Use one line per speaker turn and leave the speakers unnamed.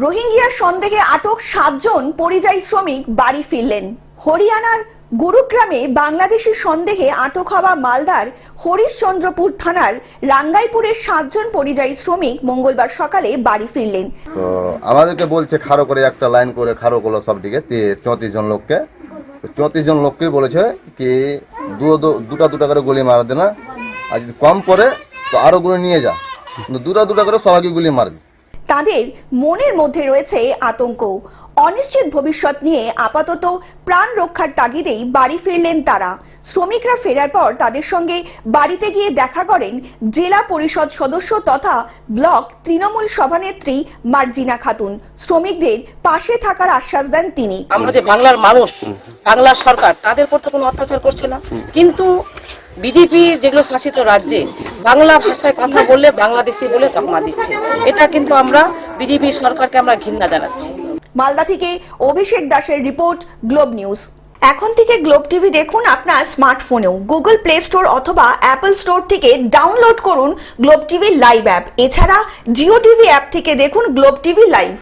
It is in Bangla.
রোহিঙ্গিয়ার সন্দেহে আটক সাতজন পরিযায়ী শ্রমিক বাড়ি ফিরলেন। হরিয়ানার গুরুগ্রামে বাংলাদেশি সন্দেহে আটক হওয়া মালদার হরিশচন্দ্রপুর থানার রাঙ্গাইপুরের সাতজন পরিযায়ী শ্রমিক মঙ্গলবার সকালে বাড়ি ফিরলেন।
আমাদেরকে বলছে, খাড়ো করে একটা লাইন করে খাড়ো করল সব দিকে চৌত্রিশ জন লোককে। চৌত্রিশ জন লোককেই বলেছে কি দু দু- দুটা দুটা করে গুলি মার দেনা আর যদি কম পড়ে তো আরও গুলি নিয়ে যা। দুটা দুটা করে সবাইকে গুলি মারবি।
তাদের মনের মধ্যে রয়েছে আতঙ্ক। অনিশ্চিত ভবিষ্যৎ নিয়ে আপাতত প্রাণ রক্ষার তাগিদেই বাড়ি ফিরলেন তারা। শ্রমিকরা ফেরার পর তাদের সঙ্গে বাড়িতে গিয়ে দেখা করেন জেলা পরিষদ সদস্য তথা ব্লক তৃণমূল সভানেত্রী মার্জিনা খাতুন। শ্রমিকদের পাশে থাকার আশ্বাস দেন তিনি।
আমরা যে বাংলার মানুষ বাংলার সরকার তাদের উপর তো কোনো অত্যাচার করছে না। কিন্তু বিজেপি যেগুলো শাসিত রাজ্যে বাংলা ভাষায় কথা বললে বাংলাদেশি বলে তকমা দিচ্ছে। এটা কিন্তু আমরা বিজেপি সরকারকে আমরা ঘৃণা জানাচ্ছি।
মালদা থেকে অভিষেক দাসের রিপোর্ট, গ্লোব নিউজ। এখন থেকে গ্লোব টিভি দেখুন আপনার স্মার্টফোনেও। গুগল প্লে স্টোর অথবা অ্যাপল স্টোর থেকে ডাউনলোড করুন গ্লোব টিভি লাইভ অ্যাপ। এছাড়া জিও টিভি অ্যাপ থেকে দেখুন গ্লোব টিভি লাইভ।